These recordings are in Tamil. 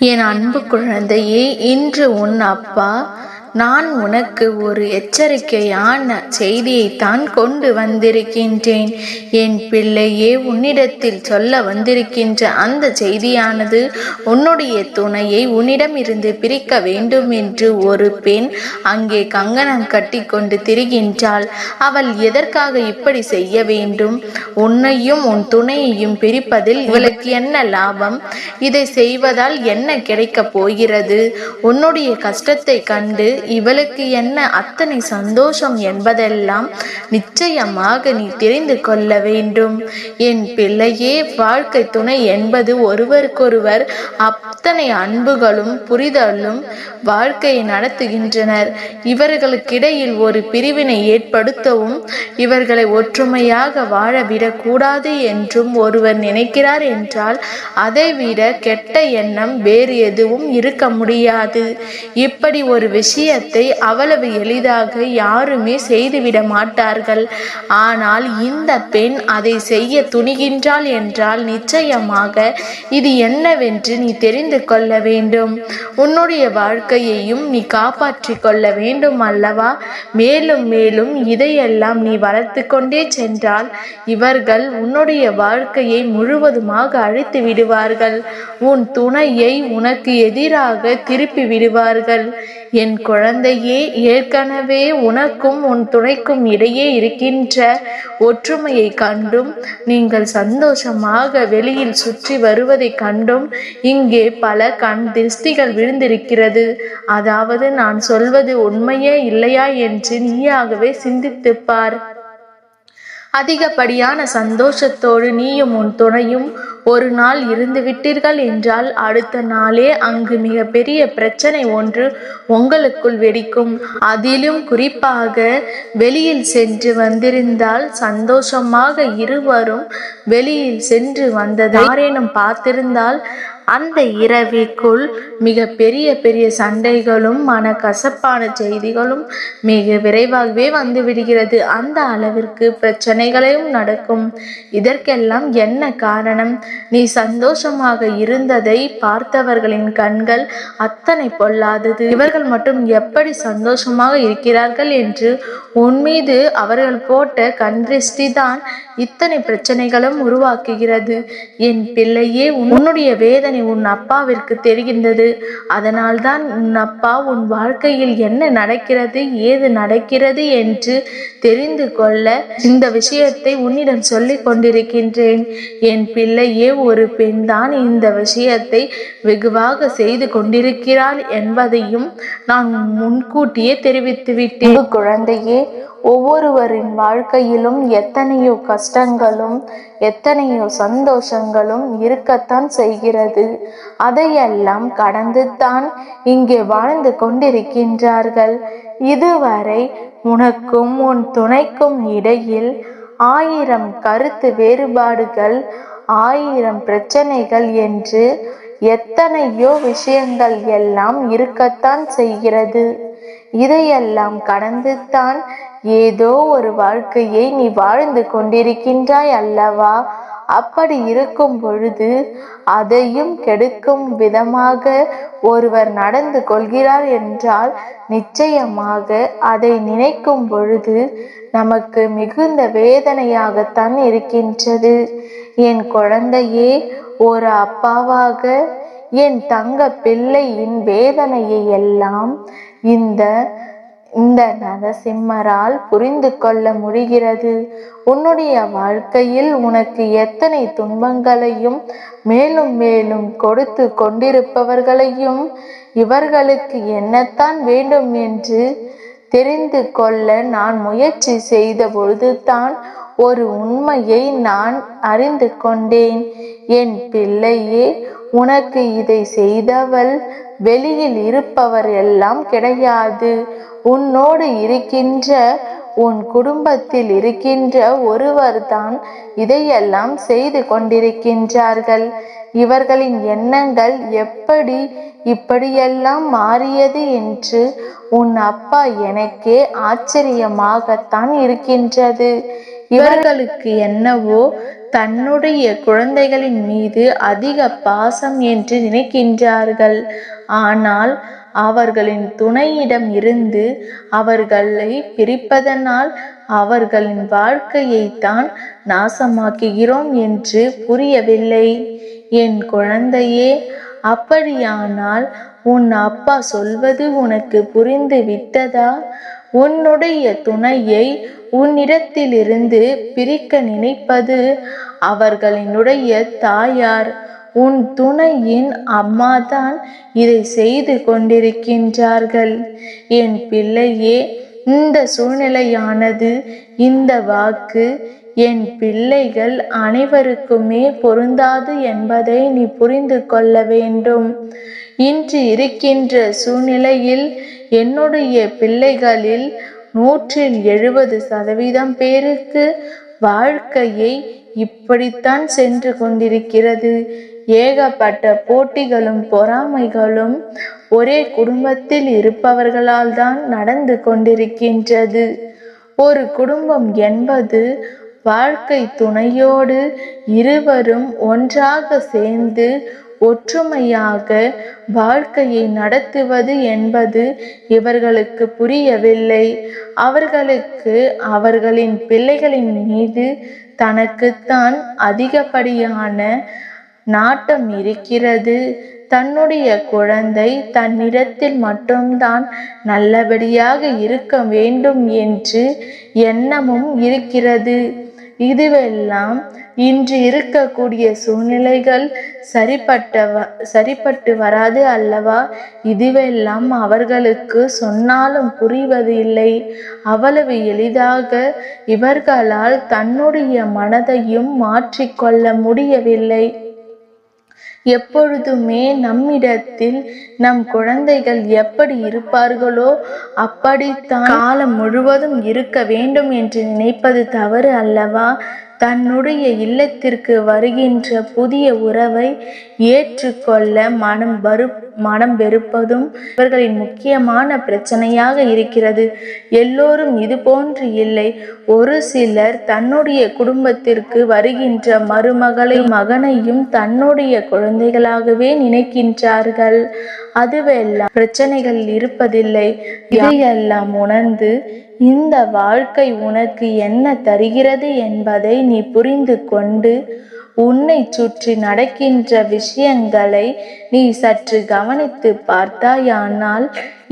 என் அன்பு குழந்தையே இன்று உன் அப்பா நான் உனக்கு ஒரு எச்சரிக்கையான செய்தியைத்தான் கொண்டு வந்திருக்கின்றேன். என் பிள்ளையே உன்னிடத்தில் சொல்ல வந்திருக்கின்ற அந்த செய்தியானது உன்னுடைய துணையை உன்னிடமிருந்து பிரிக்க வேண்டும் என்று ஒரு பெண் அங்கே கங்கணம் கட்டி கொண்டு திரிகின்றாள். அவள் எதற்காக இப்படி செய்ய வேண்டும்? உன்னையும் உன் துணையையும் பிரிப்பதில் இவளுக்கு என்ன லாபம்? இதை செய்வதால் என்ன கிடைக்கப் போகிறது? உன்னுடைய கஷ்டத்தை கண்டு இவளுக்கு என்ன அத்தனை சந்தோஷம் என்பதெல்லாம் நிச்சயமாக நீ தெரிந்து கொள்ள வேண்டும். என் பிள்ளையே வாழ்க்கை துணை என்பது ஒருவருக்கொருவர் அத்தனை அன்புகளும் புரிதலும் வாழ்க்கையை நடத்துகின்றனர். இவர்களுக்கிடையில் ஒரு பிரிவினை ஏற்படுத்தவும் இவர்களை ஒற்றுமையாக வாழவிடக்கூடாது என்றும் ஒருவர் நினைக்கிறார் என்றால் அதைவிட கெட்ட எண்ணம் வேறு எதுவும் இருக்க முடியாது. இப்படி ஒரு விஷயத்தை அவ்வளவு எளிதாக யாருமே செய்துவிட மாட்டார்கள். ஆனால் இந்த பெண் அதை செய்ய துணிகின்றாள் என்றால் நிச்சயமாக இது என்னவென்று நீ தெரிந்து கொள்ள வேண்டும். உன்னுடைய வாழ்க்கையையும் நீ காப்பாற்றிக் கொள்ள வேண்டும் அல்லவா? மேலும் மேலும் இதையெல்லாம் நீ வளர்த்து கொண்டே சென்றால் இவர்கள் உன்னுடைய வாழ்க்கையை முழுவதுமாக அழித்து விடுவார்கள். உன் துணையை உனக்கு எதிராக திருப்பி விடுவார்கள். என் குழந்தையே ஏற்கனவே உனக்கும் உன் துணைக்கும் இடையே இருக்கின்ற ஒற்றுமையை கண்டும் நீங்கள் சந்தோஷமாக வெளியில் சுற்றி வருவதை கண்டும் இங்கே பல கண் திருஷ்டிகள் விழுந்திருக்கிறது. அதாவது நான் சொல்வது உண்மையே இல்லையா என்று நீயாகவே சிந்தித்துப்பார். அதிகப்படியான சந்தோஷத்தோடு நீயும் உன் துணையும் ஒரு நாள் இருந்து விட்டீர்கள் என்றால் அடுத்த நாளே அங்கு மிகப்பெரிய பிரச்சனை ஒன்று உங்களுக்குள் வெடிக்கும். அதிலும் குறிப்பாக வெளியில் சென்று வந்திருந்தால் சந்தோஷமாக இருவரும் வெளியில் சென்று வந்ததை யாரேனும் பார்த்திருந்தால் அந்த இரவிற்குள் மிக பெரிய பெரிய சண்டைகளும் மனக்கசப்பான செய்திகளும் மிக விரைவாகவே வந்து விடுகிறது. அந்த அளவிற்கு பிரச்சனைகளையும் நடக்கும். இதற்கெல்லாம் என்ன காரணம்? நீ சந்தோஷமாக இருந்ததை பார்த்தவர்களின் கண்கள் அத்தனை பொல்லாதது. இவர்கள் மட்டும் எப்படி சந்தோஷமாக இருக்கிறார்கள் என்று உன் மீது அவர்கள் போட்ட கண்திருஷ்டி தான் இத்தனை பிரச்சனைகளும் உருவாக்குகிறது. என் பிள்ளையே உன்னுடைய வேதனை உன் அப்பாவிற்கு தெரிகின்றது. அதனால்தான் உன் அப்பா உன் வாழ்க்கையில் என்ன நடக்கிறது ஏது நடக்கிறது என்று தெரிந்து கொள்ள இந்த விஷயத்தை உன்னிடம் சொல்லிக் கொண்டிருக்கின்றேன். என் பிள்ளையே ஒரு பெண்தான் இந்த விஷயத்தை வெகுவாக செய்து கொண்டிருக்கிறாள் என்பதையும் நான் முன்கூட்டியே தெரிவித்துவிட்டேன். குழந்தையே ஒவ்வொருவரின் வாழ்க்கையிலும் எத்தனையோ கஷ்டங்களும் எத்தனையோ சந்தோஷங்களும் இருக்கத்தான் செய்கிறது. அதையெல்லாம் கடந்து தான் இங்கே வாழ்ந்து கொண்டிருக்கின்றார்கள். இதுவரை உனக்கும் உன் துணைக்கும் இடையில் ஆயிரம் கருத்து வேறுபாடுகள் ஆயிரம் பிரச்சனைகள் என்று எத்தனையோ விஷயங்கள் எல்லாம் இருக்கத்தான் செய்கிறது. இதையெல்லாம் கடந்துதான் ஏதோ ஒரு வாழ்க்கையை நீ வாழ்ந்து கொண்டிருக்கின்றாய் அல்லவா? அப்படி இருக்கும் பொழுது அதையும் கெடுக்கும் விதமாக ஒருவர் நடந்து கொள்கிறார் என்றால் நிச்சயமாக அதை நினைக்கும் பொழுது நமக்கு மிகுந்த வேதனையாகத்தான் இருக்கின்றது. என் குழந்தையே ஒரு அப்பாவாக என் தங்க பிள்ளையின் வேதனையை எல்லாம் இந்த இந்த நரசிம்மரால் புரிந்து கொள்ள முடிகிறது. உன்னுடைய வாழ்க்கையில் உனக்கு எத்தனை துன்பங்களையும் மேலும் மேலும் கொடுத்து கொண்டிருப்பவர்களையும் இவர்களுக்கு என்னத்தான் வேண்டும் என்று தெரிந்து கொள்ள நான் முயற்சி செய்த பொழுதுதான் ஒரு உண்மையை நான் அறிந்து கொண்டேன். என் பிள்ளையே உனக்கு இதை செய்தவள் வெளியில் இருப்பவர் எல்லாம் கிடையாது. உன்னோடு இருக்கின்ற உன் குடும்பத்தில் இருக்கின்ற ஒருவர்தான் இதையெல்லாம் செய்து கொண்டிருக்கின்றார்கள். இவர்களின் எண்ணங்கள் எப்படி இப்படியெல்லாம் மாறியது என்று உன் அப்பா எனக்கே ஆச்சரியமாகத்தான் இருக்கின்றது. இவர்களுக்கு என்னவோ தன்னுடைய குழந்தைகளின் மீது அதிக பாசம் என்று நினைக்கின்றார்கள். ஆனால் அவர்களின் துணையிடம் இருந்து அவர்களை பிரிப்பதனால் அவர்களின் வாழ்க்கையை தான் நாசமாக்குகிறோம் என்று புரியவில்லை. என் குழந்தையே அப்படியானால் உன் அப்பா சொல்வது உனக்கு புரிந்து விட்டதா உன்னுடைய துணையை உன்னிடத்திலிருந்து பிரிக்க நினைப்பது அவர்களினுடைய தாயார். உன் துணையின் அம்மாதான் இதை செய்து கொண்டிருக்கின்றார்கள். என் பிள்ளையே இந்த சூழ்நிலையானது இந்த வாக்கு. என் பிள்ளைகள் அனைவருக்குமே பொருந்தாது என்பதை நீ புரிந்து கொள்ள வேண்டும். இன்று இருக்கின்ற சூழ்நிலையில் என்னுடைய பிள்ளைகளில் நூற்றில் எழுபது சதவீதம் பேருக்கு வாழ்க்கையை இப்படித்தான் சென்று கொண்டிருக்கிறது. ஏகப்பட்ட போட்டிகளும் பொறாமைகளும் ஒரே குடும்பத்தில் இருப்பவர்களால் தான் நடந்து கொண்டிருக்கின்றது. ஒரு குடும்பம் என்பது வாழ்க்கை துணையோடு இருவரும் ஒன்றாக சேர்ந்து ஒற்றுமையாக வாழ்க்கையை நடத்துவது என்பது இவர்களுக்கு புரியவில்லை. அவர்களுக்கு அவர்களின் பிள்ளைகளின் மீது தனக்குத்தான் அதிகப்படியான நாட்டம் இருக்கிறது. தன்னுடைய குழந்தை தன்னிடத்தில் மட்டும்தான் நல்லபடியாக இருக்க வேண்டும் என்று எண்ணமும் இருக்கிறது. இதுவெல்லாம் இன்று இருக்கக்கூடிய சூழ்நிலைகள் சரிப்பட்ட வ- சரிப்பட்டு வராது அல்லவா? இதுவெல்லாம் அவர்களுக்கு சொன்னாலும் புரிவது இல்லை. அவ்வளவு எளிதாக இவர்களால் தன்னுடைய மனதையும் மாற்றிக்கொள்ள முடியவில்லை. எப்பொழுதுமே நம்மிடத்தில் நம் குழந்தைகள் எப்படி இருப்பார்களோ அப்படித்தான் காலம் முழுவதும் இருக்க வேண்டும் என்று நினைப்பது தவறு அல்லவா? தன்னுடைய இல்லத்திற்கு வருகின்ற புதிய உறவை ஏற்றுக்கொள்ள மனம் வரு மனம் வெறுப்பதும் இவர்களின் முக்கியமான பிரச்சனையாக இருக்கிறது. எல்லோரும் இது போன்று இல்லை. ஒரு சிலர் தன்னுடைய குடும்பத்திற்கு வருகின்ற மருமகளை மகனையும் தன்னுடைய குழந்தைகளாகவே நினைக்கின்றார்கள். அதுவெல்லாம் பிரச்சனைகள் இருப்பதில்லை. இதையெல்லாம் உணர்ந்து இந்த வாழ்க்கை உனக்கு என்ன தருகிறது என்பதை நீ புரிந்து கொண்டு உன்னை சுற்றி நடக்கின்ற விஷயங்களை நீ சற்று கவனித்து பார்த்தாயானால்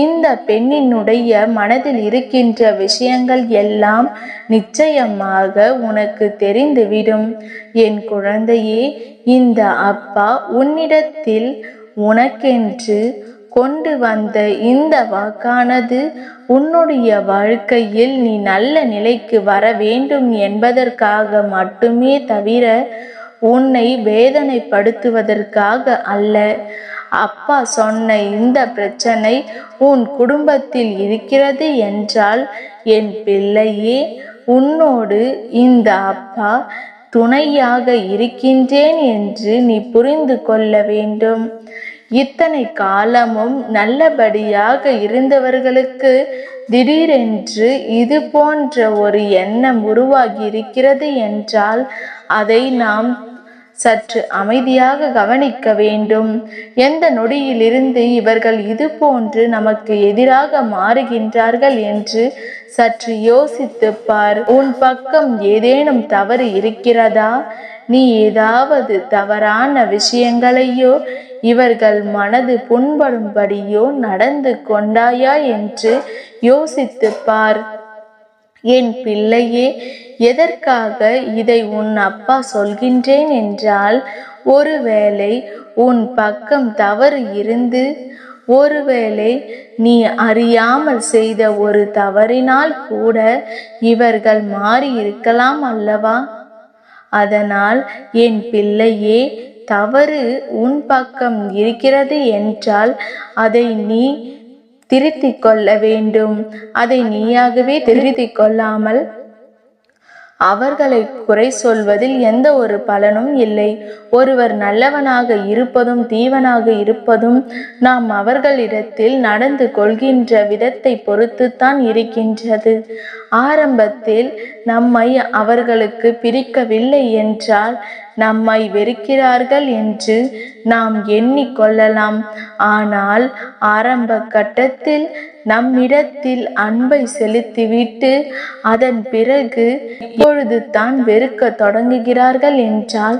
இந்த பெண்ணினுடைய மனதில் இருக்கின்ற விஷயங்கள் எல்லாம் நிச்சயமாக உனக்கு தெரிந்துவிடும். என் குழந்தையே இந்த அப்பா உன்னிடத்தில் உனக்கென்று கொண்டு வந்த இந்த வாக்கானது உன்னுடைய வாழ்க்கையில் நீ நல்ல நிலைக்கு வர வேண்டும் என்பதற்காக மட்டுமே தவிர உன்னை வேதனைப்படுத்துவதற்காக அல்ல. அப்பா சொன்ன இந்த பிரச்சனை உன் குடும்பத்தில் இருக்கிறது என்றால் என் பிள்ளையே உன்னோடு இந்த அப்பா துணையாக இருக்கின்றேன் என்று நீ புரிந்து கொள்ள வேண்டும். இத்தனை காலமும் நல்லபடியாக இருந்தவர்களுக்கு திடீரென்று இது போன்ற ஒரு எண்ணம் உருவாகி இருக்கிறது என்றால் அதை நாம் சற்று அமைதியாக கவனிக்க வேண்டும். எந்த நொடியிலிருந்து இவர்கள் இது போன்று நமக்கு எதிராக மாறுகின்றார்கள் என்று சற்று யோசித்து பார். உன் பக்கம் ஏதேனும் தவறு இருக்கிறதா? நீ ஏதாவது தவறான விஷயங்களையோ இவர்கள் மனது புண்படும்படியோ நடந்து கொண்டாயா என்று யோசித்து பார். என் பிள்ளையே எதற்காக இதை உன் அப்பா சொல்கின்றேன் என்றால் ஒருவேளை உன் பக்கம் தவறு இருந்து ஒருவேளை நீ அறியாமல் செய்த ஒரு தவறினால் கூட இவர்கள் மாறி இருக்கலாம் அல்லவா? அதனால் என் பிள்ளையே தவறு உன் பக்கம் இருக்கிறது என்றால் அதை நீ திருத்திக் கொள்ள வேண்டும். அதை நீயாகவே திருத்திக் கொள்ளாமல் அவர்களை குறை சொல்வதில் எந்த ஒரு பலனும் இல்லை. ஒருவர் நல்லவனாக இருப்பதும் தீவனாக இருப்பதும் நாம் அவர்களிடத்தில் நடந்து கொள்கின்ற விதத்தை பொறுத்துத்தான் இருக்கின்றது. ஆரம்பத்தில் நம்மை அவர்களுக்கு பிரிக்கவில்லை என்றால் நம்மை வெறுக்கிறார்கள் என்று நாம் எண்ணிக்கொள்ளலாம் ஆனால் ஆரம்ப கட்டத்தில் நம்மிடத்தில் அன்பை செலுத்திவிட்டு அதன் பிறகு இப்பொழுது தான் வெறுக்க தொடங்குகிறார்கள் என்றால்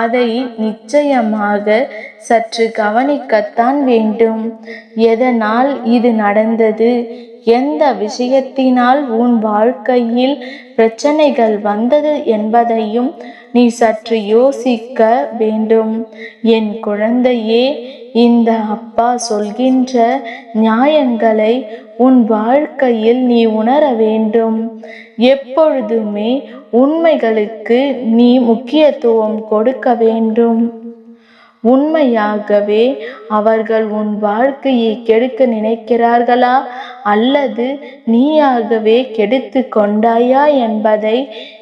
அதை நிச்சயமாக சற்று கவனிக்கத்தான் வேண்டும். எதனால் இது நடந்தது? எந்த விஷயத்தினால் உன் வாழ்க்கையில் பிரச்சனைகள் வந்தது என்பதையும் நீ சற்று யோசிக்க வேண்டும். என் குழந்தையே இந்த அப்பா சொல்கின்ற நியாயங்களை உன் வாழ்க்கையில் நீ உணர வேண்டும். எப்பொழுதுமே உண்மைகளுக்கு நீ முக்கியத்துவம் கொடுக்க வேண்டும். உண்மையாகவே அவர்கள் உன் வாழ்க்கையை கெடுக்க நினைக்கிறார்களா? அல்லது நீயாகவே கெடுத்து கொண்டாயா என்பதை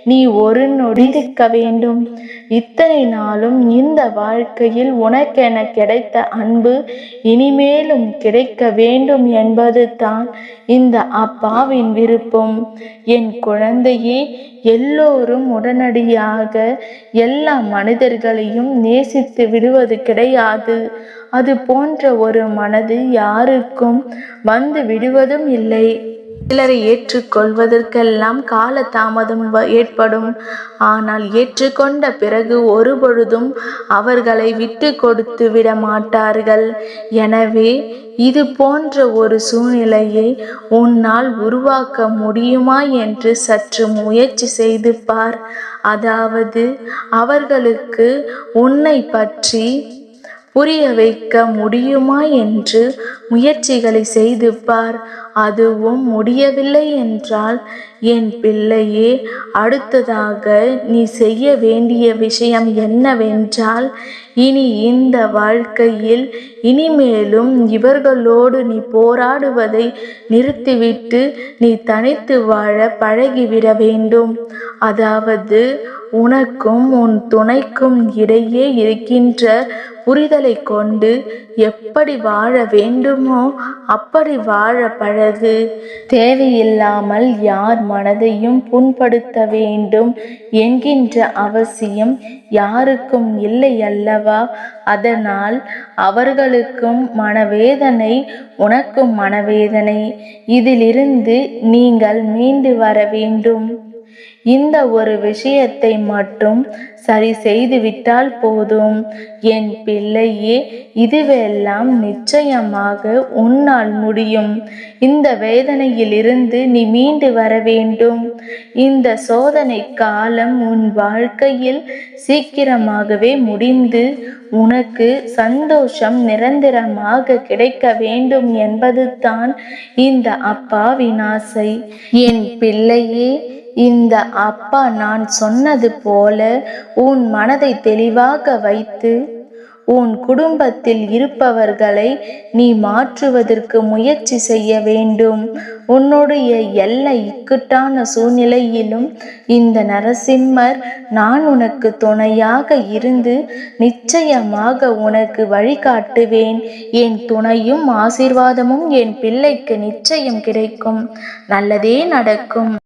நீ ஒரு நொடிக்க வேண்டும். இத்தனை நாளும் இந்த வாழ்க்கையில் உனக்கென கிடைத்த அன்பு இனிமேலும் கிடைக்க வேண்டும் என்பது தான் இந்த அப்பாவின் விருப்பம். என் குழந்தையே எல்லோரும் உடனடியாக எல்லா மனிதர்களையும் நேசித்து விடுவது கிடையாது. அது போன்ற ஒரு மனது யாருக்கும் வந்து விடுவதும் இல்லை. சிலரை ஏற்றுக்கொள்வதற்கெல்லாம் கால தாமதம் வ- ஏற்படும். ஆனால் ஏற்றுக்கொண்ட பிறகு ஒருபொழுதும் அவர்களை விட்டு கொடுத்து விட மாட்டார்கள். எனவே இது போன்ற ஒரு சூழ்நிலையை உன்னால் உருவாக்க முடியுமா என்று சற்று முயற்சி செய்து பார். அதாவது அவர்களுக்கு உன்னை பற்றி புரிய வைக்க முடியுமா என்று முயற்சிகளை செய்து பார் அதுவும் முடியவில்லை என்றால் என் பிள்ளையே அடுத்ததாக நீ செய்ய வேண்டிய விஷயம் என்னவென்றால் இனி இந்த வாழ்க்கையில் இனிமேலும் இவர்களோடு நீ போராடுவதை நிறுத்திவிட்டு நீ தனித்து வாழ பழகிவிட வேண்டும். அதாவது உனக்கும் உன் துணைக்கும் இடையே இருக்கின்ற புரிதலை கொண்டு எப்படி வாழ வேண்டுமோ அப்படி வாழ பழகு. தேவையில்லாமல் யார் மனதையும் புண்படுத்த வேண்டும் என்கின்ற அவசியம் யாருக்கும் இல்லை அல்லவா? அதனால் அவர்களுக்கும் மனவேதனை உனக்கும் மனவேதனை. இதிலிருந்து நீங்கள் மீண்டு வர வேண்டும். இந்த ஒரு விஷயத்தை மட்டும் சரி செய்து விட்டால் போதும். என் பிள்ளையே இதுவெல்லாம் நிச்சயமாக உன்னால் முடியும். இந்த வேதனையிலிருந்து நீ மீண்டு வர வேண்டும். இந்த சோதனை காலம் உன் வாழ்க்கையில் சீக்கிரமாகவே முடிந்து உனக்கு சந்தோஷம் நிரந்தரமாக கிடைக்க வேண்டும் என்பதுதான் இந்த அப்பாவின் ஆசை. என் பிள்ளையே இந்த அப்பா நான் சொன்னது போல உன் மனதை தெளிவாக வைத்து உன் குடும்பத்தில் இருப்பவர்களை நீ மாற்றுவதற்கு முயற்சி செய்ய வேண்டும். உன்னுடைய எல்லை இக்கட்டான சூழ்நிலையிலும் இந்த நரசிம்மர் நான் உனக்கு துணையாக இருந்து நிச்சயமாக உனக்கு வழிகாட்டுவேன். என் துணையும் ஆசீர்வாதமும் என் பிள்ளைக்கு நிச்சயம் கிடைக்கும். நல்லதே நடக்கும்.